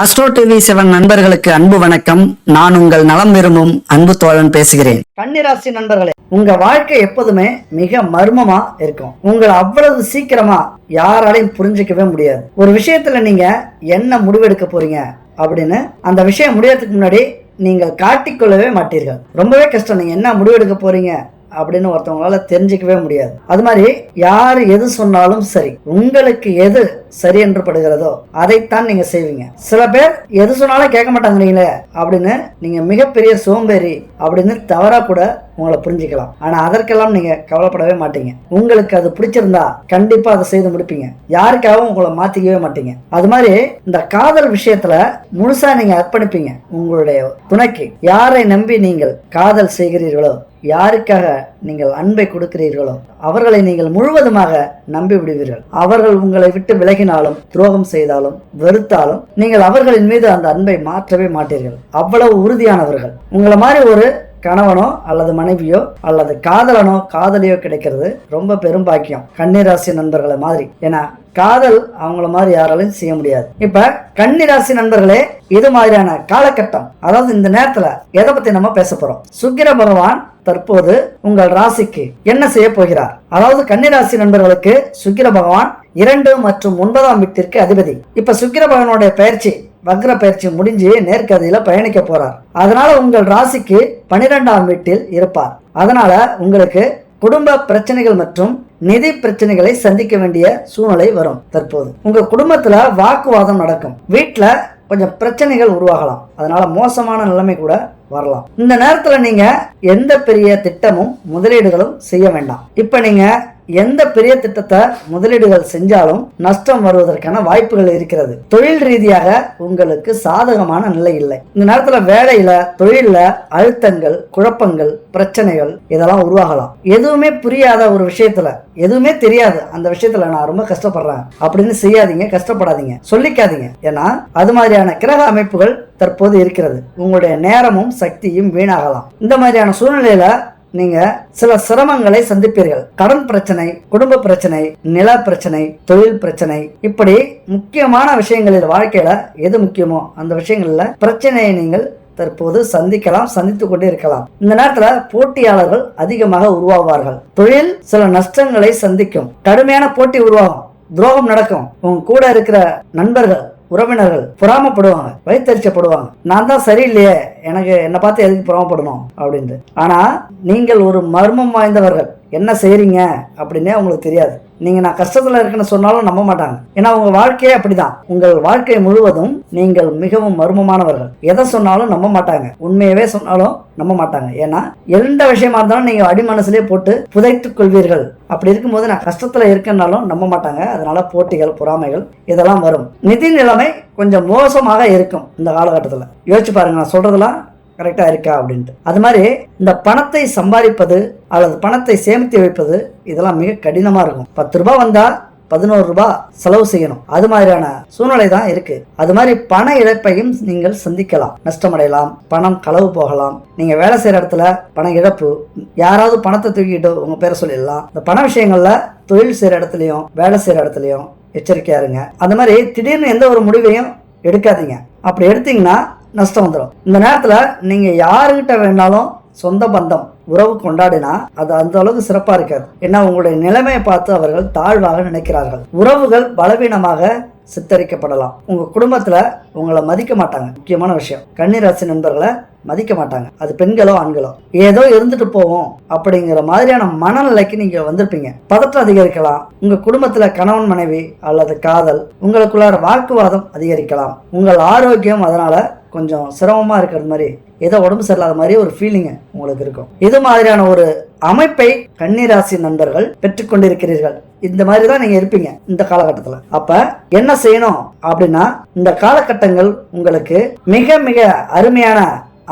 Astro TV seven நண்பர்களுக்கு அன்பு வணக்கம். நான் உங்கள் நலம் விரும்பும் அன்பு தோழன் பேசுகிறேன். கன்னிராசி நண்பர்களே உங்க வாழ்க்கை எப்போதுமே மிக மர்மமா இருக்கும். உங்களை அவ்வளவு சீக்கிரமா யாராலையும் புரிஞ்சுக்கவே முடியாது. ஒரு விஷயத்துல நீங்க என்ன முடிவெடுக்க போறீங்க அப்படின்னு அந்த விஷயம் முடியறதுக்கு முன்னாடி நீங்கள் காட்டிக்கொள்ளவே மாட்டீர்கள். ரொம்பவே கஷ்டம். நீங்க என்ன முடிவெடுக்க போறீங்க அப்படின்னு ஒருத்தவங்களால தெரிஞ்சுக்கவே முடியாது. அது மாதிரி யார் எது சொன்னாலும் சரி உங்களுக்கு எது சரி என்று படுகிறதோ அதைத்தான் நீங்க செய்வீங்க. சில பேர் எது சொன்னாலும் கேட்க மாட்டாங்கிறீங்களே அப்படின்னு நீங்க மிகப்பெரிய சோம்பேறி அப்படின்னு தவறா கூட உங்களை புரிஞ்சுக்கலாம். ஆனா அதற்கெல்லாம் நீங்க கவலைப்படவே மாட்டீங்க. உங்களுக்கு அது பிடிச்சிருந்தா கண்டிப்பா அதை செய்து முடிப்பீங்க. யாருக்காகவும் உங்களை மாத்திக்கவே மாட்டீங்க. அது மாதிரி இந்த காதல் விஷயத்துல முழுசா நீங்க அர்ப்பணிப்பீங்க உங்களுடைய துணைக்கு. யாரை நம்பி நீங்கள் காதல் செய்கிறீர்களோ யாருக்காக நீங்கள் அன்பை கொடுக்கிறீர்களோ அவர்களை நீங்கள் முழுவதுமாக நம்பி விடுவீர்கள். அவர்கள் உங்களை விட்டு விலகினாலும் துரோகம் செய்தாலும் வெறுத்தாலும் நீங்கள் அவர்களின் மீது அந்த அன்பை மாற்றவே மாட்டீர்கள். அவ்வளவு உறுதியானவர்கள். உங்களை மாதிரி ஒரு கணவனோ அல்லது மனைவியோ அல்லது காதலனோ காதலியோ கிடைக்கிறது ரொம்ப பெரும் பாக்கியம். கன்னிராசி நண்பர்களை மாதிரி. ஏன்னா காதல் அவங்கள மாதிரி யாராலையும் செய்ய முடியாது. இப்ப கன்னிராசி நண்பர்களே இது மாதிரியான காலகட்டம் அதாவது இந்த நேரத்துல எதை பத்தி நம்ம பேச போறோம்? சுக்கிர பகவான் தற்போது உங்கள் ராசிக்கு என்ன செய்ய போகிறார்? அதாவது கன்னிராசி நண்பர்களுக்கு சுக்கிர பகவான் இரண்டு மற்றும் ஒன்பதாம் வீட்டிற்கு அதிபதி. இப்ப சுக்கிர பகவானுடைய பயிற்சி வக்ர பயிற்சி முடிஞ்சு நேர்கதியில பயணிக்க போறார். அதனால உங்கள் ராசிக்கு பனிரெண்டாம் வீட்டில் இருப்பார். அதனால உங்களுக்கு குடும்ப பிரச்சனைகள் மற்றும் நிதி பிரச்சனைகளை சந்திக்க வேண்டிய சூழ்நிலை வரும் தற்போது. உங்க குடும்பத்துல வாக்குவாதம் நடக்கும். வீட்டுல கொஞ்சம் பிரச்சனைகள் உருவாகலாம். அதனால மோசமான நிலைமை கூட வரலாம். இந்த நேரத்துல நீங்க எந்த பெரிய திட்டமும் முதலீடுகளும் செய்ய வேண்டாம். இப்ப நீங்க எந்த பெரிய திட்டத்தை முதலீடுகள் செஞ்சாலும் நஷ்டம் வருவதற்கான வாய்ப்புகள் இருக்கிறது. தொழில் ரீதியாக உங்களுக்கு சாதகமான நிலை இல்லை. இந்த நேரத்துல வேலையில தொழில அழுத்தங்கள் குழப்பங்கள் பிரச்சனைகள் இதெல்லாம் உருவாகலாம். எதுவுமே புரியாத ஒரு விஷயத்துல எதுவுமே தெரியாது. அந்த விஷயத்துல நான் ரொம்ப கஷ்டப்படுறேன். அப்படின்னு செய்யாதீங்க கஷ்டப்படாதீங்க. சொல்லிக்காதீங்க. ஏன்னா அது மாதிரியான கிரக அமைப்புகள் தற்போது இருக்கிறது. உங்களுடைய நேரமும் சக்தியும் வீணாகலாம். இந்த மாதிரியான சூழ்நிலையில நீங்க சில சிரமங்களை சந்திப்பீர்கள். கடன் பிரச்சனை குடும்ப பிரச்சனை நில பிரச்சனை தொழில் பிரச்சனை. இப்படி முக்கியமான விஷயங்களில் வாழ்க்கையில எது முக்கியமோ அந்த விஷயங்கள்ல பிரச்சனையை நீங்கள் தற்போது சந்திக்கலாம் சந்தித்துக் கொண்டே இருக்கலாம். இந்த நேரத்துல போட்டியாளர்கள் அதிகமாக உருவாவார்கள். தொழில் சில நஷ்டங்களை சந்திக்கும். கடுமையான போட்டி உருவாகும். துரோகம் நடக்கும். உங்க கூட இருக்கிற நண்பர்கள் உறவினர்கள் புறாமப்படுவாங்க வைத்தறிச்சப்படுவாங்க நான் தான் சரியில்லையே எனக்கு என்னை பார்த்து எதுக்கு புறாமப்படணும்? அப்படின்ட்டு. ஆனால் நீங்கள் ஒரு மர்மம் வாய்ந்தவர்கள். என்ன செய்கிறீங்க அப்படின்னே உங்களுக்கு தெரியாது. நீங்கள் நான் கஷ்டத்தில் இருக்குன்னு சொன்னாலும் நம்ப மாட்டாங்க. ஏன்னா உங்கள் வாழ்க்கையே அப்படிதான். உங்கள் வாழ்க்கை முழுவதும் நீங்கள் மிகவும் மர்மமானவர்கள். எதை சொன்னாலும் நம்ப மாட்டாங்க. உண்மையவே சொன்னாலும் நம்ப மாட்டாங்க. ஏன்னா எந்த விஷயமா இருந்தாலும் நீங்கள் அடிமனசுலயே போட்டு புதைத்துக் கொள்வீர்கள். அப்படி இருக்கும்போது நான் கஷ்டத்தில் இருக்கேன்னாலும் நம்ப மாட்டாங்க. அதனால போட்டிகள் பொறாமைகள் இதெல்லாம் வரும். நிதி நிலைமை கொஞ்சம் மோசமாக இருக்கும் இந்த காலகட்டத்தில். யோசிச்சு பாருங்க நான் சொல்கிறதுலாம் கரெக்டாக இருக்கா அப்படின்ட்டு. அது மாதிரி இந்த பணத்தை சம்பாதிப்பது அல்லது பணத்தை சேமித்து வைப்பது இதெல்லாம் மிக கடினமாக இருக்கும். பத்து ரூபாய் வந்தால் பதினோரு ரூபாய் செலவு செய்யணும். அது மாதிரியான சூழ்நிலை தான் இருக்கு. அது மாதிரி பண இழப்பையும் நீங்கள் சந்திக்கலாம். நஷ்டமடையலாம் பணம் களவு போகலாம். நீங்க வேலை செய்யற இடத்துல பண இழப்பு யாராவது பணத்தை தூக்கிட்டு உங்க பேரை சொல்லிடலாம். இந்த பண விஷயங்கள்ல தொழில் செய்யற இடத்துலையும் வேலை செய்யற இடத்துலையும் எச்சரிக்கையா இருங்க. அந்த மாதிரி திடீர்னு எந்த ஒரு முடிவையும் எடுக்காதீங்க. அப்படி எடுத்தீங்கன்னா நஷ்டம் வந்துடும் இந்த நேரத்தில் நீங்கள் யாருக்கிட்ட வேணாலும் சொந்த பந்தம் உறவு கொண்டாடினா அது அந்த அளவுக்கு சிறப்பாக இருக்காது. ஏன்னா உங்களுடைய நிலைமையை பார்த்து அவர்கள் தாழ்வாக நினைக்கிறார்கள். உறவுகள் பலவீனமாக சித்தரிக்கப்படலாம். உங்கள் குடும்பத்தில் உங்களை மதிக்க மாட்டாங்க. முக்கியமான விஷயம் கன்னிராசி நண்பர்களை மதிக்க மாட்டாங்க. அது பெண்களோ ஆண்களோ. ஏதோ இருந்துட்டு போவோம் அப்படிங்கிற மாதிரியான மனநிலைக்கு நீங்கள் வந்திருப்பீங்க. பதற்றம் அதிகரிக்கலாம். உங்கள் குடும்பத்தில் கணவன் மனைவி அல்லது காதல் உங்களுக்குள்ளார வாக்குவாதம் அதிகரிக்கலாம். உங்கள் ஆரோக்கியம் அதனால் கொஞ்சம் சிரமமாக இருக்கிறது மாதிரி ஏதோ உடம்பு சரியில்லாத மாதிரி ஒரு ஃபீலிங்கு உங்களுக்கு இருக்கும். இது மாதிரியான ஒரு அமைப்பை கன்னிராசி நண்பர்கள் பெற்றுக்கொண்டிருக்கிறீர்கள் இந்த மாதிரி தான் நீங்க இருப்பீங்க இந்த காலகட்டத்தில். அப்ப என்ன செய்யணும் அப்படின்னா இந்த காலகட்டங்கள் உங்களுக்கு மிக மிக அருமையான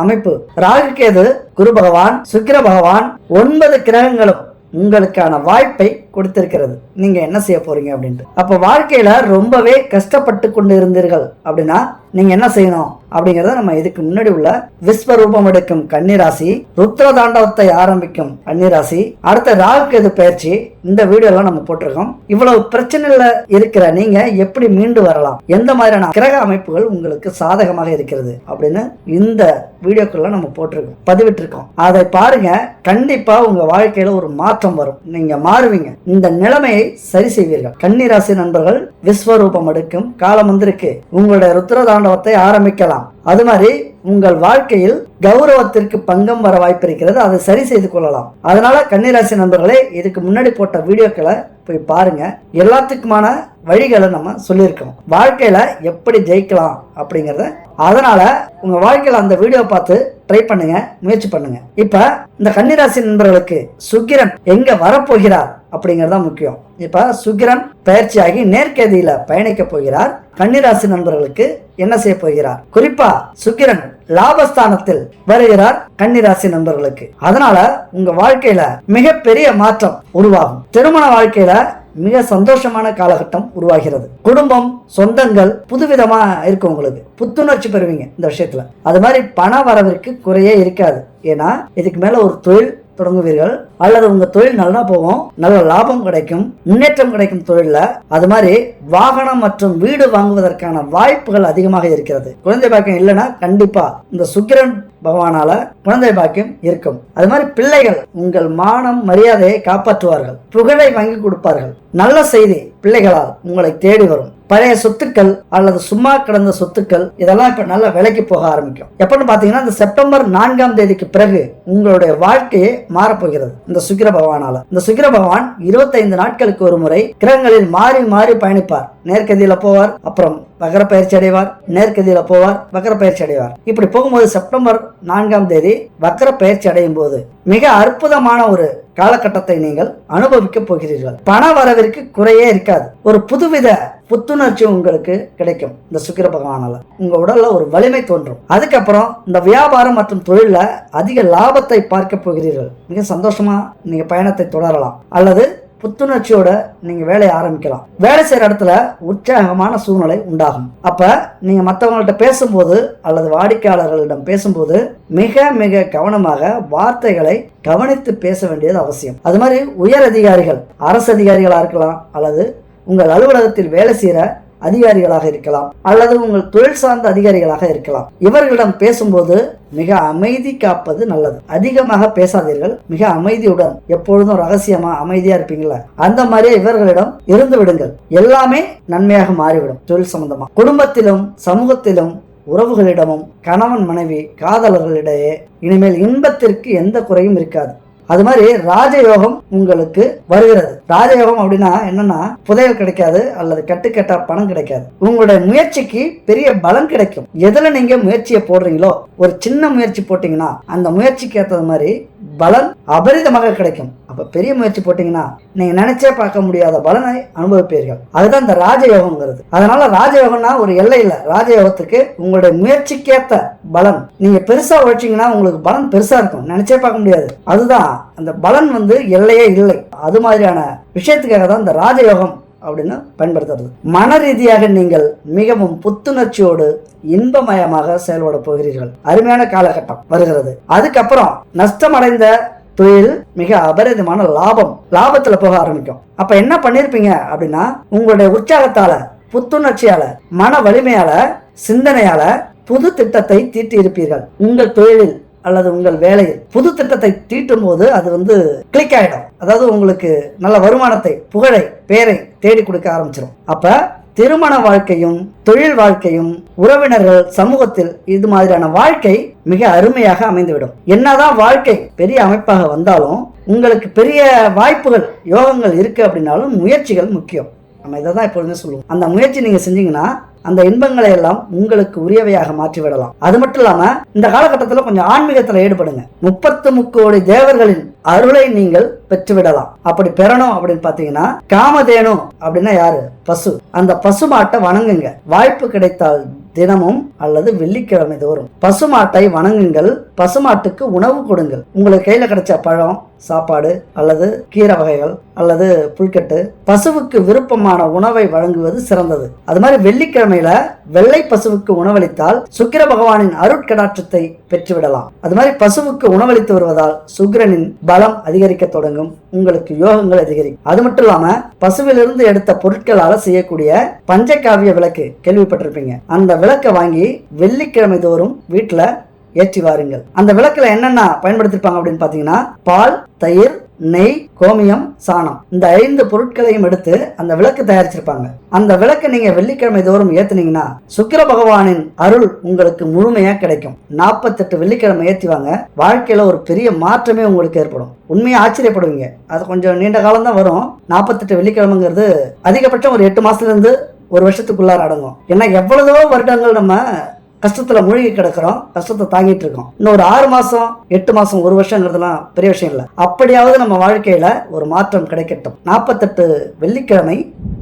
அமைப்பு. ராகுகேது குரு பகவான் சுக்கிர பகவான் ஒன்பது கிரகங்களும் உங்களுக்கான வாய்ப்பை கொடுத்திருக்கிறது. நீங்க என்ன செய்ய போறீங்க அப்படின்ட்டு. அப்ப வாழ்க்கையில ரொம்பவே கஷ்டப்பட்டு கொண்டு இருந்தீர்கள் அப்படின்னா நீங்க என்ன செய்யணும் அப்படிங்கறத நம்ம இதுக்கு முன்னாடி உள்ள விஸ்வரூபம் எடுக்கும் கன்னிராசி ருத்ர தாண்டவத்தை ஆரம்பிக்கும் கன்னிராசி அடுத்த ராகு எது பயிற்சி இந்த வீடியோலாம் நம்ம போட்டிருக்கோம். இவ்வளவு பிரச்சனையில் இருக்கிற நீங்க எப்படி மீண்டு வரலாம்? எந்த மாதிரியான கிரக அமைப்புகள் உங்களுக்கு சாதகமாக இருக்கிறது அப்படின்னு இந்த வீடியோக்குள்ள நம்ம போட்டிருக்கோம் பதிவிட்டிருக்கோம். அதை பாருங்க கண்டிப்பா உங்க வாழ்க்கையில ஒரு மாற்றம் வரும். நீங்க மாறுவீங்க. இந்த நிலைமையை சரி செய்வீர்கள். கன்னிராசி நண்பர்கள் விஸ்வரூபம் எடுக்கும் காலம் வந்திருக்கு உங்களுடைய ருத்ர தாண்டவத்தை ஆரம்பிக்கலாம். அது மாதிரி உங்கள் வாழ்க்கையில் கௌரவத்திற்கு பங்கம் வர வாய்ப்பு இருக்கிறது. அதை சரி செய்து கொள்ளலாம். அதனால கன்னிராசி நண்பர்களே இதுக்கு முன்னாடி போட்ட வீடியோக்களை போய் பாருங்க. எல்லாத்துக்குமான வழிகளை நம்ம சொல்லியிருக்கோம். வாழ்க்கையில எப்படி ஜெயிக்கலாம் அப்படிங்கறத. அதனால உங்க வாழ்க்கையில அந்த வீடியோ பார்த்து ட்ரை பண்ணுங்க முயற்சி பண்ணுங்க. இப்ப இந்த கன்னிராசி நண்பர்களுக்கு சுக்கிரன் எங்க வரப்போகிறார் அப்படிங்கிறது தான் முக்கியம். இப்ப சுக்கிரன் பயிற்சியாகி நேர்கதியில பயணிக்க போகிறார். கன்னிராசி நண்பர்களுக்கு என்ன செய்ய போகிறார்? குறிப்பா சுக்கிரன் லாபஸ்தானத்தில் வருகிறார் கன்னிராசி நண்பர்களுக்கு. அதனால உங்க வாழ்க்கையில மிகப்பெரிய மாற்றம் உருவாகும். திருமண வாழ்க்கையில மிக சந்தோஷமான காலகட்டம் உருவாகிறது. குடும்பம் சொந்தங்கள் புதுவிதமா இருக்கும் உங்களுக்கு. புத்துணர்ச்சி பெறுவீங்க இந்த விஷயத்துல. அது மாதிரி பண வரவிற்கு குறையே இருக்காது. ஏன்னா இதுக்கு மேல ஒரு தொழில் தொடங்குவீர்கள். அல்லது உங்க தொழில் நல்லா போகும். நல்ல லாபம் கிடைக்கும். முன்னேற்றம் கிடைக்கும் தொழில அது மாதிரி வாகனம் மற்றும் வீடு வாங்குவதற்கான வாய்ப்புகள் அதிகமாக இருக்கிறது. குழந்தை பாக்கியம் இல்லைன்னா கண்டிப்பா இந்த சுக்கிரன் பகவானால குழந்தை பாக்கியம் இருக்கும். அது மாதிரி பிள்ளைகள் உங்கள் மானம் மரியாதையை காப்பாற்றுவார்கள். புகழை வாங்கி கொடுப்பார்கள். நல்ல செய்தி பிள்ளைகளால் உங்களை தேடி வரும். பழைய சொத்துக்கள் அல்லது சும்மா கிடந்த சொத்துக்கள் இதெல்லாம் இப்ப நல்ல விலைக்கு போக ஆரம்பிக்கும். எப்படின்னு பாத்தீங்கன்னா இந்த செப்டம்பர் நான்காம் தேதிக்கு பிறகு உங்களுடைய வாழ்க்கையே மாறப்போகிறது. இந்த சுக்கிர பகவானால. இந்த சுக்கிர பகவான் இருபத்தைந்து நாட்களுக்கு ஒரு முறை கிரகங்களில் மாறி மாறி பயணிப்பார். நேர்கதியில போவார் அப்புறம் வகர பயிற்சி அடைவார் நேர்கதியில போவார் வக்கர பயிற்சி அடைவார். இப்படி போகும்போது செப்டம்பர் நான்காம் தேதி வக்கர பயிற்சி அடையும் போது மிக அற்புதமான ஒரு காலகட்டத்தை நீங்கள் அனுபவிக்க போகிறீர்கள். பண வரவிற்கு குறையே இருக்காது. ஒரு புதுவித புத்துணர்ச்சி உங்களுக்கு கிடைக்கும் இந்த சுக்கிர பகவானால. உங்க உடல்ல ஒரு வலிமை தோன்றும். அதுக்கப்புறம் இந்த வியாபாரம் மற்றும் தொழில அதிக லாபத்தை பார்க்க போகிறீர்கள். மிக சந்தோஷமா நீங்க பயணத்தை தொடரலாம். அல்லது புத்துணர்ச்சியோட நீங்க வேலையை ஆரம்பிக்கலாம். வேலை செய்யற இடத்துல உற்சாகமான சூழ்நிலை உண்டாகும். அப்ப நீங்க மற்றவங்கள்ட்ட பேசும்போது அல்லது வாடிக்கையாளர்களிடம் பேசும்போது மிக மிக கவனமாக வார்த்தைகளை கவனித்து பேச வேண்டியது அவசியம். அது மாதிரி உயர் அதிகாரிகள் அரசு அதிகாரிகளா இருக்கலாம் அல்லது உங்கள் அலுவலகத்தில் வேலை செய்யற அதிகாரிகளாக இருக்கலாம் அல்லது உங்கள் தொழில் சார்ந்த அதிகாரிகளாக இருக்கலாம். இவர்களிடம் பேசும்போது மிக அமைதி காப்பது நல்லது. அதிகமாக பேசாதீர்கள் மிக அமைதியுடன் எப்பொழுதும் ரகசியமா அமைதியா இருப்பீங்களா அந்த மாதிரியே இவர்களிடம் இருந்து விடுங்கள். எல்லாமே நன்மையாக மாறிவிடும் தொழில் சம்பந்தமா. குடும்பத்திலும் சமூகத்திலும் உறவுகளிடமும் கணவன் மனைவி காதலர்களிடையே இனிமேல் இன்பத்திற்கு எந்த குறையும் இருக்காது. அது மாதிரி ராஜயோகம் உங்களுக்கு வருகிறது. ராஜயோகம் அப்படின்னா என்னன்னா புதையல் கிடைக்காது அல்லது கட்டுக்கட்டா பணம் கிடைக்காது. உங்களுடைய முயற்சிக்கு பெரிய பலன் கிடைக்கும். எதுல நீங்க முயற்சியை போடுறீங்களோ ஒரு சின்ன முயற்சி போட்டீங்கன்னா அந்த முயற்சிக்கு ஏற்றது மாதிரி பலன் அபரிதமாக கிடைக்கும். அப்போ பெரிய முயற்சி போட்டீங்கன்னா நீங்க நினைச்சே பார்க்க முடியாத பலனை அனுபவிப்பீர்கள். அதுதான் இந்த ராஜயோகங்கிறது அதனால ராஜயோகம்னா ஒரு எல்லை இல்லை. ராஜயோகத்துக்கு உங்களுடைய முயற்சிக்கேத்த பலன். நீங்க பெருசா உழைச்சிங்கன்னா உங்களுக்கு பலன் பெருசா இருக்கும். நினைச்சே பார்க்க முடியாது. அதுதான் அந்த பலன் வந்து எல்லையே இல்லை. அது மாதிரியான விஷயத்துக்காக தான் இந்த ராஜயோகம் அப்படின்னு பயன்படுத்துறது. மன ரீதியாக நீங்கள் மிகவும் புத்துணர்ச்சியோடு இன்பமயமாக செயல்பட போகிறீர்கள். அருமையான காலகட்டம் வருகிறது. அதுக்கப்புறம் நஷ்டமடைந்த தொழில் மிக அபரிதமான லாபம். லாபத்துல போக ஆரம்பிக்கும். அப்ப என்ன பண்ணிருப்பீங்க அப்படின்னா உங்களுடைய உற்சாகத்தால புத்துணர்ச்சியால மன வலிமையால சிந்தனையால புது திட்டத்தை தீட்டி இருப்பீர்கள் உங்கள் தொழிலில் அல்லது உங்கள் வேலையில். புது திட்டத்தை தீட்டும் போது அது வந்து கிளிக் ஆகிடும் அதாவது உங்களுக்கு நல்ல வருமானத்தை புகழை பேரை தேடி கொடுக்க ஆரம்பிச்சிடும் அப்ப திருமண வாழ்க்கையும் தொழில் வாழ்க்கையும் உறவினர்கள் சமூகத்தில் இது மாதிரியான வாழ்க்கை மிக அருமையாக அமைந்துவிடும். என்னதான் வாழ்க்கை பெரிய அமைப்பாக வந்தாலும் உங்களுக்கு பெரிய வாய்ப்புகள் யோகங்கள் இருக்கு அப்படின்னாலும் முயற்சிகள் முக்கியம். நம்ம இதை தான் எப்பொழுதுமே சொல்லுவோம். அந்த முயற்சி நீங்க செஞ்சீங்கன்னா அந்த இன்பங்களை எல்லாம் உங்களுக்கு உரியவையாக மாற்றி விடலாம் அது மட்டும் இல்லாம இந்த காலகட்டத்தில் கொஞ்சம் ஆன்மீகத்தில் ஈடுபடுங்க. முப்பத்து முக்கோடி தேவர்களின் அருளை நீங்கள் பெற்றுவிடலாம். அப்படி பெறணும் அப்படின்னு பாத்தீங்கன்னா காமதேனு அப்படின்னா யாரு? பசு. அந்த பசு மாட்டை வணங்குங்க. வாய்ப்பு கிடைத்தால் தினமும் அல்லது வெள்ளிக்கிழமை தோறும். பசுமாட்டை வணங்குங்கள். பசுமாட்டுக்கு உணவு கொடுங்கள். உங்களுக்கு கையில கிடைச்ச பழம் சாப்பாடு அல்லது கீரை வகைகள் அல்லது புல்கட்டு பசுவுக்கு விருப்பமான உணவை வழங்குவது சிறந்தது. அது மாதிரி வெள்ளிக்கிழமையில வெள்ளை பசுவுக்கு உணவளித்தால் சுக்கிர பகவானின் அருட்கடாற்றத்தை பெற்றுவிடலாம். அது மாதிரி பசுவுக்கு உணவளித்து வருவதால் சுக்கிரனின் பலம் அதிகரிக்க தொடங்கும். உங்களுக்கு யோகங்கள் அதிகரிக்கும். அது மட்டும் இல்லாம பசுவிலிருந்து எடுத்த பொருட்களால செய்யக்கூடிய பஞ்சகாவிய விளக்கு கேள்விப்பட்டிருப்பீங்க. அந்த விளக்கை வாங்கி வெள்ளிக்கிழமை தோறும் வீட்டுல ஏற்றி வாருங்கள். அந்த விளக்குல என்னென்ன பயன்படுத்திருப்பாங்க அப்படின்னு பாத்தீங்கன்னா பால் தயிர் நெய் கோமியம் சாணம். இந்த ஐந்து பொருட்களையும் எடுத்து அந்த விளக்கு தயாரிச்சிருப்பாங்க. அந்த விளக்கு நீங்க வெள்ளிக்கிழமை தோறும் ஏத்துனீங்கன்னா சுக்கிர பகவானின் அருள் உங்களுக்கு முழுமையா கிடைக்கும். நாற்பத்தெட்டு வெள்ளிக்கிழமை ஏத்திவாங்க வாழ்க்கையில ஒரு பெரிய மாற்றமே உங்களுக்கு ஏற்படும். உண்மையா ஆச்சரியப்படுவீங்க. அது கொஞ்சம் நீண்ட காலம் தான் வரும். நாற்பத்தெட்டு வெள்ளிக்கிழமைங்கிறது அதிகபட்சம் ஒரு எட்டு மாசத்துல இருந்து ஒரு வருஷத்துக்குள்ளார அடங்கும். ஏன்னா எவ்வளவோ வருடங்கள் நம்ம கஷ்டத்துல மூழ்கி கிடக்கிறோம் கஷ்டத்தை தாங்கிட்டு இருக்கோம். இன்னும் ஒரு ஆறு மாசம் எட்டு மாசம் ஒரு வருஷங்கிறதுலாம் பெரிய விஷயம் இல்லை. அப்படியாவது நம்ம வாழ்க்கையில ஒரு மாற்றம் கிடைக்கட்டும். நாற்பத்தெட்டு வெள்ளிக்கிழமை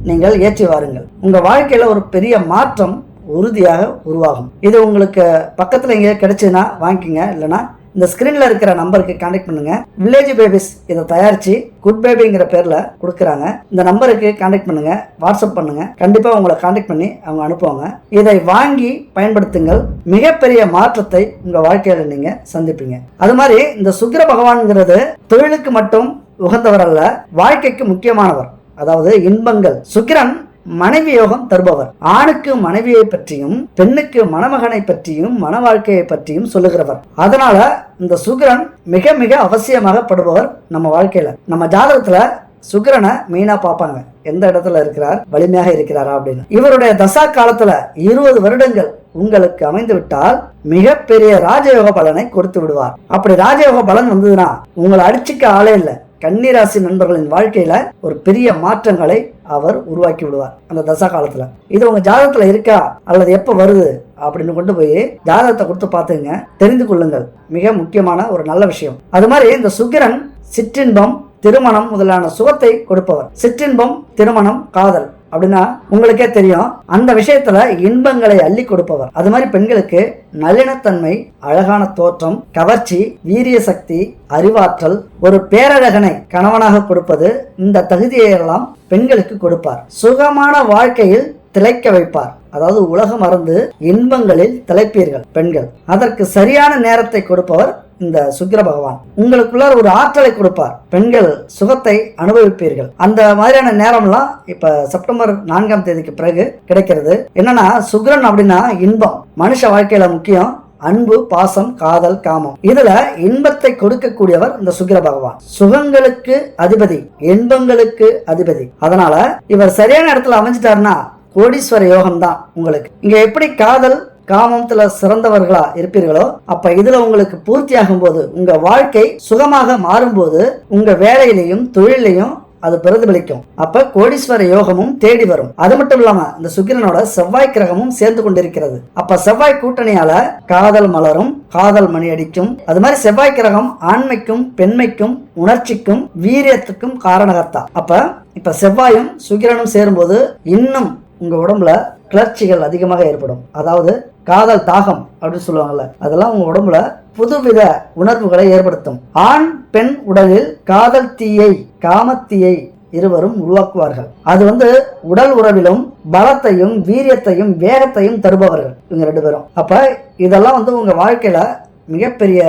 நீங்கள் ஏற்றி வாருங்கள். உங்க வாழ்க்கையில ஒரு பெரிய மாற்றம் உறுதியாக உருவாகும். இது உங்களுக்கு பக்கத்துல எங்கேயாவது கிடைச்சதுன்னா வாங்கிக்கோங்க. இல்லைன்னா இந்த ஸ்கிரீன்ல இருக்கிற நம்பருக்கு கான்டாக்ட் பண்ணுங்க. வில்லேஜ் பேபிஸ் இதை தயாரிச்சு குட் பேபிங்கிற பேர்ல கொடுக்குறாங்க. இந்த நம்பருக்கு கான்டாக்ட் பண்ணுங்க. வாட்ஸ்அப் பண்ணுங்க. கண்டிப்பா உங்களை கான்டாக்ட் பண்ணி அவங்க அனுப்புவாங்க. இதை வாங்கி பயன்படுத்துங்கள். மிகப்பெரிய மாற்றத்தை உங்க வாழ்க்கையில நீங்க சந்திப்பீங்க. அது மாதிரி இந்த சுக்கிர பகவான்ங்கிறது தொழிலுக்கு மட்டும் உகந்தவர் அல்ல வாழ்க்கைக்கு முக்கியமானவர். அதாவது இன்பங்கள். சுக்கிரன் மனைவி யோகம் தருபவர். ஆணுக்கு மனைவியை பற்றியும் பெண்ணுக்கு மணமகனை பற்றியும் மன வாழ்க்கையை பற்றியும் சொல்லுகிறவர். அதனால இந்த சுக்கிரன் மிக மிக அவசியமாகப்படுபவர் நம்ம வாழ்க்கையில. நம்ம ஜாதகத்துல சுக்கிரனை மெயினா பார்ப்பாங்க. எந்த இடத்துல இருக்கிறார்? வலிமையாக இருக்கிறாரா அப்படின்னு. இவருடைய தசா காலத்துல இருபது வருடங்கள் உங்களுக்கு அமைந்து விட்டால் மிகப்பெரிய ராஜயோக பலனை கொடுத்து விடுவார். அப்படி ராஜயோக பலன் வந்ததுன்னா உங்களை அடிச்சுக்க ஆளே இல்லை. கன்னிராசி நண்பர்களின் வாழ்க்கையில ஒரு பெரிய மாற்றங்களை அவர் உருவாக்கி விடுவார். அந்த தசா காலத்துல. இது உங்க ஜாதகத்துல இருக்கா? அல்லது எப்ப வருது? அப்படின்னு கொண்டு போய் ஜாதகத்தை கொடுத்து பார்த்துங்க. தெரிந்து கொள்ளுங்கள். மிக முக்கியமான ஒரு நல்ல விஷயம். அது மாதிரி இந்த சுக்கிரன் சிற்றின்பம் திருமணம் முதலான சுகத்தை கொடுப்பவர். சிற்றின்பம் திருமணம் காதல் அப்படின்னா உங்களுக்கே தெரியும். அந்த விஷயத்துல இன்பங்களை அள்ளி கொடுப்பவர். அது மாதிரி பெண்களுக்கு நல்லினத்தன்மை அழகான தோற்றம் கவர்ச்சி வீரிய சக்தி அறிவாற்றல் ஒரு பேரழகனை கணவனாக கொடுப்பது இந்த தகுதியை எல்லாம் பெண்களுக்கு கொடுப்பார். சுகமான வாழ்க்கையில் திளைக்க வைப்பார். அதாவது உலகம் மறந்து இன்பங்களில் திளைப்பீர்கள் பெண்கள். அதற்கு சரியான நேரத்தை கொடுப்பவர் இந்த சுக்கிர பகவான். உங்களுக்குள்ள ஒரு ஆற்றலை கொடுப்பார். பெண்கள் சுகத்தை அனுபவிப்பீர்கள். அந்த மாதிரியான நேரம்லாம் இப்ப செப்டம்பர் நான்காம் தேதிக்கு பிறகு கிடைக்கிறது. என்னன்னா சுக்கிரன் அப்படின்னா இன்பம். மனுஷ வாழ்க்கையில முக்கியம் அன்பு பாசம் காதல் காமம். இதுல இன்பத்தை கொடுக்கக்கூடியவர் இந்த சுக்கிர பகவான். சுகங்களுக்கு அதிபதி இன்பங்களுக்கு அதிபதி. அதனால இவர் சரியான இடத்துல அமைஞ்சிட்டாருன்னா கோடீஸ்வர யோகம் தான் உங்களுக்கு. இங்க எப்படி காதல் காமத்துல சிறந்தவர்களா இருப்பீர்களோ அப்ப இதுல உங்களுக்கு பூர்த்தியாகும் போது உங்க வாழ்க்கை சுகமாக மாறும்போது உங்க வேலையிலையும் தொழிலையும் அது பிரதிபலிக்கும். அப்ப கோடீஸ்வர யோகமும் தேடி வரும். அது மட்டும் இல்லாம இந்த சுக்கிரனோட செவ்வாய் கிரகமும் சேர்ந்து கொண்டிருக்கிறது. அப்ப செவ்வாய் கூட்டணியால காதல் மலரும் காதல் மணி அடிக்கும். அது மாதிரி செவ்வாய் கிரகம் ஆண்மைக்கும் பெண்மைக்கும் உணர்ச்சிக்கும் வீரியத்துக்கும் காரணகர்த்தா. அப்ப இப்ப செவ்வாயும் சுக்கிரனும் சேரும்போது இன்னும் உங்கள் உடம்புல கிளர்ச்சிகள் அதிகமாக ஏற்படும். அதாவது காதல் தாகம் அப்படின்னு சொல்லுவாங்கல்ல அதெல்லாம் உங்கள் உடம்புல புதுவித உணர்வுகளை ஏற்படுத்தும். ஆண் பெண் உடலில் காதல் தீயை காமத்தீயை இருவரும் உருவாக்குவார்கள். அது வந்து உடல் உறவிலும் பலத்தையும் வீரியத்தையும் வேகத்தையும் தருபவர்கள் இவங்க ரெண்டு பேரும். அப்ப இதெல்லாம் வந்து உங்க வாழ்க்கையில மிகப்பெரிய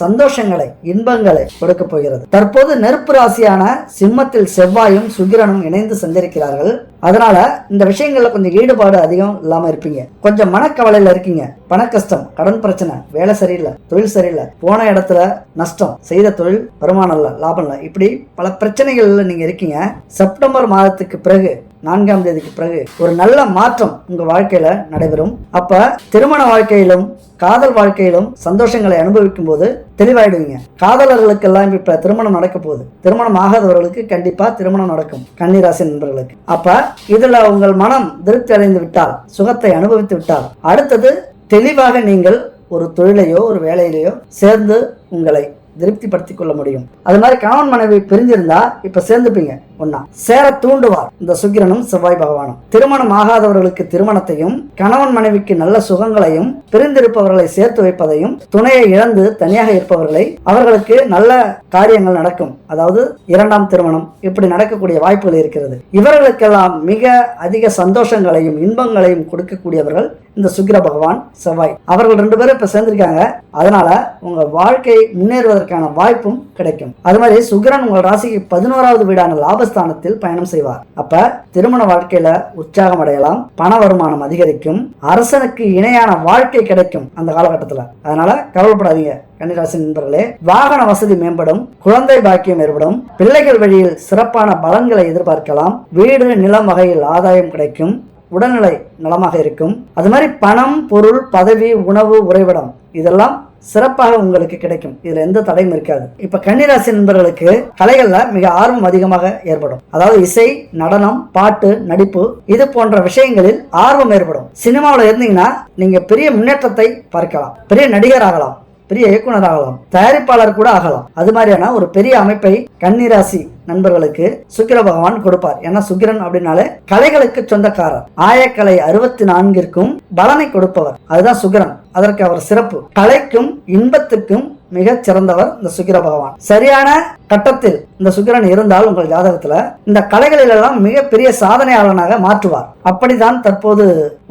சந்தோஷங்களை இன்பங்களை கொடுக்க போகிறது. தற்போது நெருப்பு ராசியான சிம்மத்தில் செவ்வாயும் சுக்கிரனும் இணைந்து சந்திருக்கிறார்கள் அதனால இந்த விஷயங்கள்ல கொஞ்சம் ஈடுபாடு அதிகம் இல்லாம இருப்பீங்க. கொஞ்சம் மனக்கவலையில இருக்கீங்க. பண கஷ்டம் கடன் பிரச்சனை வேலை சரியில்லை தொழில் சரியில்லை போன இடத்துல நஷ்டம் செய்த தொழில் வருமானம் இல்லை லாபம் இல்லை. இப்படி பல பிரச்சனைகள்ல நீங்க இருக்கீங்க. செப்டம்பர் மாதத்துக்கு பிறகு நான்காம் தேதிக்கு பிறகு ஒரு நல்ல மாற்றம் உங்க வாழ்க்கையில நடைபெறும். அப்ப திருமண வாழ்க்கையிலும் காதல் வாழ்க்கையிலும் சந்தோஷங்களை அனுபவிக்கும் போது தெளிவாயிடுவீங்க. காதலர்களுக்கெல்லாம் இப்ப திருமணம் நடக்க போகுது. திருமணம் ஆகாதவர்களுக்கு கண்டிப்பா திருமணம் நடக்கும். கன்னிராசி நண்பர்களுக்கு. அப்ப இதுல உங்கள் மனம் திருப்தி அடைந்து விட்டால் சுகத்தை அனுபவித்து விட்டால் அடுத்தது தெளிவாக நீங்கள் ஒரு தொழிலையோ ஒரு வேலையிலையோ சேர்ந்து உங்களை திருப்திப்படுத்திக் கொள்ள முடியும். அது மாதிரி கணவன் மனைவி பிரிஞ்சிருந்தா இப்ப சேர்ந்துப்பீங்க. ஒன்னா சேர தூண்டுவார். இந்த சுக்கிரனும் செவ்வாய் பகவானும். திருமணம் ஆகாதவர்களுக்கு திருமணத்தையும் கணவன் மனைவிக்கு நல்ல சுகங்களையும் பிரிந்திருப்பவர்களை சேர்த்து வைப்பதையும் துணையை இழந்து தனியாக இருப்பவர்களை அவர்களுக்கு நல்ல காரியங்கள் நடக்கும். அதாவது இரண்டாம் திருமணம் இப்படி நடக்கக்கூடிய வாய்ப்புகள் இருக்கிறது. இவர்களுக்கெல்லாம் மிக அதிக சந்தோஷங்களையும் இன்பங்களையும் கொடுக்கக்கூடியவர்கள் இந்த சுக்கிர பகவான் செவ்வாய். அவர்கள் ரெண்டு பேரும் இப்ப சேர்ந்திருக்காங்க. அதனால உங்க வாழ்க்கை முன்னேறுவதற்கான வாய்ப்பும் கிடைக்கும். அது மாதிரி சுக்கிரன் உங்கள் ராசிக்கு பதினோராவது வீடான லாபஸ்தானத்தில் பயணம் செய்வார். அப்ப திருமண வாழ்க்கையில உற்சாகம் அடையலாம். பண வருமானம் அதிகரிக்கும். அரசனுக்கு இணையான வாழ்க்கை கிடைக்கும் அந்த காலகட்டத்தில். அதனால கவலைப்படாதீங்க கன்னிராசி நண்பர்களே. வாகன வசதி மேம்படும் குழந்தை பாக்கியம் ஏற்படும். பிள்ளைகள் வழியில் சிறப்பான பலன்களை எதிர்பார்க்கலாம். வீடு நிலம் வகையில் ஆதாயம் கிடைக்கும். உடல்நிலை நலமாக இருக்கும். அது மாதிரி பணம் பொருள் பதவி உணவு உறைவிடம் இதெல்லாம் சிறப்பாக உங்களுக்கு கிடைக்கும். இதுல எந்த தடையும் இருக்காது. இப்ப கன்னிராசி நண்பர்களுக்கு கலைகள்ல மிக ஆர்வம் அதிகமாக ஏற்படும். அதாவது இசை நடனம் பாட்டு நடிப்பு இது போன்ற விஷயங்களில் ஆர்வம் ஏற்படும். சினிமாவில் இருந்தீங்கன்னா நீங்க பெரிய முன்னேற்றத்தை பார்க்கலாம். பெரிய நடிகர் ஆகலாம் பெரிய இயக்குனர் ஆகலாம் தயாரிப்பாளர் கூட ஆகலாம். அது மாதிரியான ஒரு பெரிய அமைப்பை கன்னிராசி நண்பர்களுக்கு சுக்கிர பகவான் கொடுப்பார். ஏன்னா சுக்கிரன் அப்படின்னாலே கலைகளுக்கு சொந்தக்காரர். ஆயக்கலை அறுபத்தி நான்கிற்கும் பலனை கொடுப்பவர். அதுதான் சுக்கிரன். அதற்கு அவர் சிறப்பு. கலைக்கும் இன்பத்துக்கும் மிகச் சிறந்தவர் இந்த சுக்கிர பகவான். சரியான கட்டத்தில் இந்த சுக்கிரன் இருந்தால் உங்கள் ஜாதகத்துல இந்த கலைகளில் எல்லாம் மிகப்பெரிய சாதனையாளனாக மாற்றுவார். அப்படிதான் தற்போது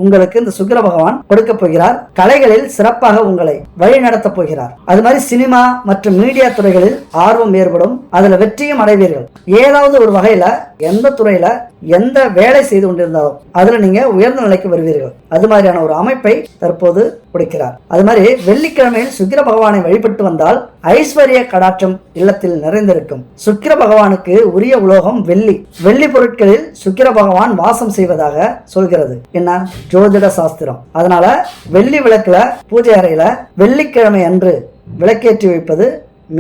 உங்களுக்கு இந்த சுக்கிர பகவான் கொடுக்க போகிறார். கலைகளில் சிறப்பாக உங்களை வழி போகிறார். அது மாதிரி சினிமா மற்றும் மீடியா துறைகளில் ஆர்வம் ஏற்படும். அதுல வெற்றியும் அடைவீர்கள். ஏதாவது ஒரு வகையில எந்த துறையில எந்த வேலை செய்து கொண்டிருந்தாலும் அதுல நீங்க உயர்ந்த நிலைக்கு வருவீர்கள். அது மாதிரியான ஒரு அமைப்பை தற்போது கொடுக்கிறார். அது மாதிரி வெள்ளிக்கிழமையில் சுக்கிர பகவானை வழிபட்டு வந்தால் ஐஸ்வர்ய கடாற்றம் இல்லத்தில் நிறைந்திருக்கும் சுக்கிர பகவானுக்கு உரிய உலோகம் வெள்ளி. வெள்ளி பொருட்களில் சுக்கிர பகவான் வாசம் செய்வதாக சொல்கிறது. என்ன? ஜோதிட சாஸ்திரம். அதனால வெள்ளி விளக்குல பூஜை அறையில வெள்ளிக்கிழமை அன்று விளக்கேற்றி வைப்பது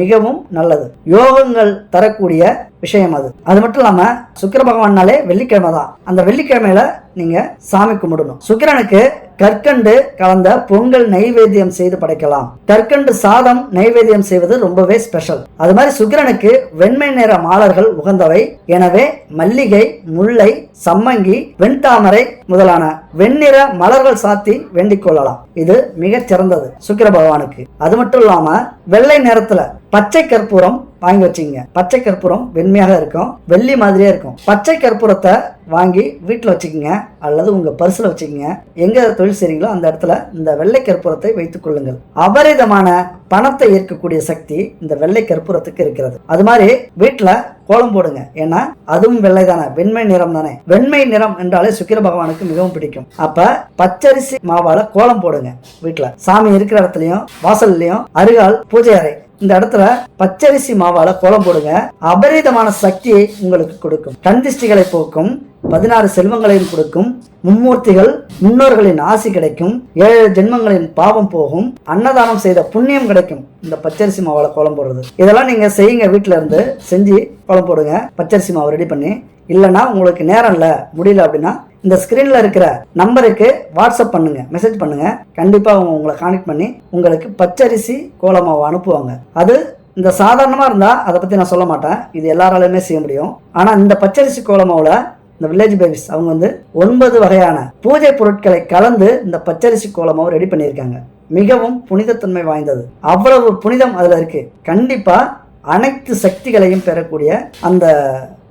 மிகவும் நல்லது. யோகங்கள் தரக்கூடிய விஷயம் அது. அது மட்டும் இல்லாம சுக்கிர பகவான்னாலே வெள்ளிக்கிழமை தான். அந்த வெள்ளிக்கிழமையில நீங்க சாமி கும்பிடணும். சுக்கிரனுக்கு கற்கண்டு கலந்த பொங்கல் நைவேத்தியம் செய்து படைக்கலாம். கற்கண்டு சாதம் நைவேத்தியம் செய்வது ரொம்பவே ஸ்பெஷல் அது மாதிரி சுக்கிரனுக்கு வெண்மை நிற மாலர்கள் உகந்தவை எனவே மல்லிகை முல்லை சம்மங்கி வெண்தாமரை முதலான வெண்ணிற மலர்கள் சாத்தி வேண்டிக் கொள்ளலாம். இது மிகச் சிறந்தது சுக்கிர பகவானுக்கு. அது மட்டும் இல்லாம வெள்ளை நிறத்துல பச்சை கற்பூரம் வாங்கி வச்சுங்க பச்சை கற்பூரம் வெண்மையாக இருக்கும் வெள்ளி மாதிரியே இருக்கும். பச்சை கற்பூரத்தை வாங்கி வீட்டில் வச்சுக்கோங்க அல்லது உங்கள் பர்சில் வச்சுக்கோங்க. எங்கே தொழில் செய்கிறீங்களோ அந்த இடத்துல இந்த வெள்ளை கற்பூரத்தை வைத்துக் கொள்ளுங்கள். அபரிதமான பணத்தை ஈர்க்கக்கூடிய சக்தி இந்த வெள்ளை கற்பூரத்துக்கு இருக்கிறது. அது மாதிரி வீட்டில் கோலம் போடுங்க. ஏன்னா அதுவும் வெள்ளை தானே. வெண்மை நிறம் தானே. வெண்மை நிறம் என்றாலே சுக்கிர பகவானுக்கு மிகவும் பிடிக்கும். அப்ப பச்சரிசி மாவால கோலம் போடுங்க வீட்டில் சாமி இருக்கிற இடத்துலயும் வாசல்லையும் அருகால் பூஜை அறை. இந்த இடத்துல பச்சரிசி மாவால கோலம் போடுங்க. அபரிதமான சக்தியை உங்களுக்கு கொடுக்கும். கண் திஷ்டிகளை போக்கும். பதினாறு செல்வங்களையும் கொடுக்கும். மும்மூர்த்திகள் முன்னோர்களின் ஆசி கிடைக்கும். ஏழு ஜென்மங்களின் பாவம் போகும். அன்னதானம் செய்த புண்ணியம் கிடைக்கும். இந்த பச்சரிசி மாவால கோலம் போடுறது. இதெல்லாம் நீங்க செய்யுங்க வீட்டுல இருந்து. செஞ்சு கோலம் போடுங்க. பச்சரிசி மாவு ரெடி பண்ணி. இல்லைன்னா உங்களுக்கு நேரம் இல்லை. முடியல அப்படின்னா இந்த ஸ்கிரீன்ல இருக்கிற நம்பருக்கு வாட்ஸ்அப் பண்ணுங்க. மெசேஜ் பண்ணுங்க. கண்டிப்பா அவங்க உங்களை கானெக்ட் பண்ணி உங்களுக்கு பச்சரிசி கோலமாவை அனுப்புவாங்க. அது இந்த சாதாரணமாக இருந்தால் அதை பற்றி நான் சொல்ல மாட்டேன். இது எல்லாராலையுமே செய்ய முடியும். ஆனால் இந்த பச்சரிசி கோலமாவில் இந்த வில்லேஜ் பேபிஸ் அவங்க வந்து ஒன்பது வகையான பூஜை பொருட்களை கலந்து இந்த பச்சரிசி கோலமாகவும் ரெடி பண்ணியிருக்காங்க. மிகவும் புனிதத்தன்மை வாய்ந்தது. அவ்வளவு புனிதம் அதில் இருக்கு. கண்டிப்பாக அனைத்து சக்திகளையும் பெறக்கூடிய அந்த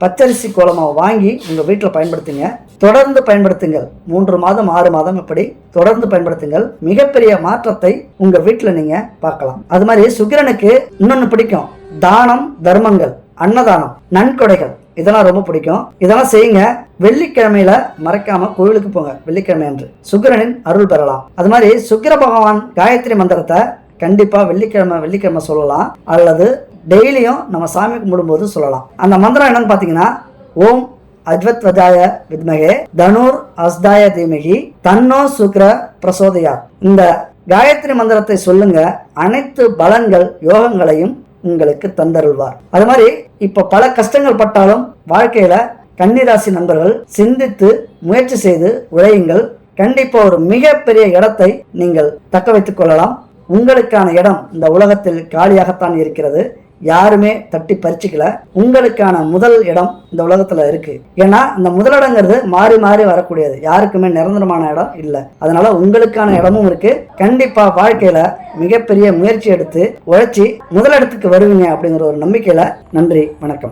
பச்சரிசி கோலமாக வாங்கி உங்கள் வீட்டில் பயன்படுத்துங்க. தொடர்ந்து பயன்படுத்துங்கள். மூன்று மாதம் ஆறு மாதம் இப்படி தொடர்ந்து பயன்படுத்துங்கள். மிகப்பெரிய மாற்றத்தை உங்கள் வீட்டில் நீங்கள் பார்க்கலாம். அது மாதிரி சுக்கிரனுக்கு இன்னொன்று பிடிக்கும். தானம் தர்மங்கள் அன்னதானம் நன்கொடைகள். இதெல்லாம் ரொம்ப பிடிக்கும். இதெல்லாம் செய்யுங்க. வெள்ளிக்கிழமையில மறக்காம கோவிலுக்கு போங்க. வெள்ளிக்கிழமை அன்று. சுக்கிரனின் அருள் பெறலாம். அது மாதிரி சுக்கிர பகவான் காயத்ரி மந்திரத்தை கண்டிப்பா வெள்ளிக்கிழமை வெள்ளிக்கிழமை சொல்லலாம். அல்லது டெய்லியும் நம்ம சாமி கும்பிடும்போது சொல்லலாம். அந்த மந்திரம் என்னன்னு பார்த்தீங்கன்னா ஓம் அஜ்வத்வஜாய வித்மகே தனுர் அஸ்தாய தீமகி தன்னோ சுக்ர பிரசோதயா இந்த காயத்ரி மந்திரத்தை சொல்லுங்க. அனைத்து பலன்கள் யோகங்களையும் உங்களுக்கு தந்தருள்வார். அது மாதிரி இப்ப பல கஷ்டங்கள் பட்டாலும் வாழ்க்கையில கன்னிராசி நண்பர்கள் சிந்தித்து முயற்சி செய்து உழையுங்கள் கண்டிப்பா ஒரு மிகப்பெரிய இடத்தை நீங்கள் தக்க வைத்துக் கொள்ளலாம். உங்களுக்கான இடம் இந்த உலகத்தில் காலியாகத்தான் இருக்கிறது. யாருமே தட்டி பறிச்சுக்கல. உங்களுக்கான முதல் இடம் இந்த உலகத்துல இருக்கு. ஏன்னா இந்த முதலிடங்கிறது மாறி மாறி வரக்கூடியது. யாருக்குமே நிரந்தரமான இடம் இல்லை. அதனால உங்களுக்கான இடமும் இருக்கு. கண்டிப்பா வாழ்க்கையில மிகப்பெரிய முயற்சி எடுத்து உழைச்சி முதலிடத்துக்கு வருவீங்க அப்படிங்கிற ஒரு நம்பிக்கையில நன்றி வணக்கம்.